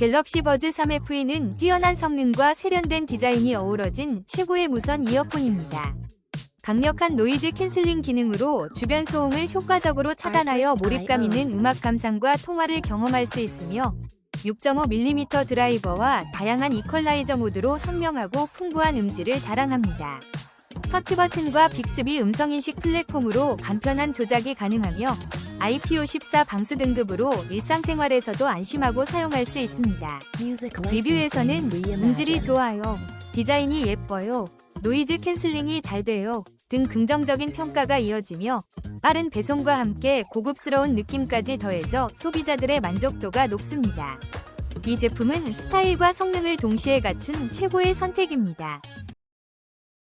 갤럭시 버즈 3FE는 뛰어난 성능과 세련된 디자인이 어우러진 최고의 무선 이어폰입니다. 강력한 노이즈 캔슬링 기능으로 주변 소음을 효과적으로 차단하여 몰입감 있는 음악 감상과 통화를 경험할 수 있으며 6.5mm 드라이버와 다양한 이퀄라이저 모드로 선명하고 풍부한 음질을 자랑합니다. 터치 버튼과 빅스비 음성인식 플랫폼으로 간편한 조작이 가능하며 IP54 방수 등급으로 일상생활에서도 안심하고 사용할 수 있습니다. 리뷰에서는 음질이 좋아요, 디자인이 예뻐요, 노이즈 캔슬링이 잘 돼요 등 긍정적인 평가가 이어지며 빠른 배송과 함께 고급스러운 느낌까지 더해져 소비자들의 만족도가 높습니다. 이 제품은 스타일과 성능을 동시에 갖춘 최고의 선택입니다.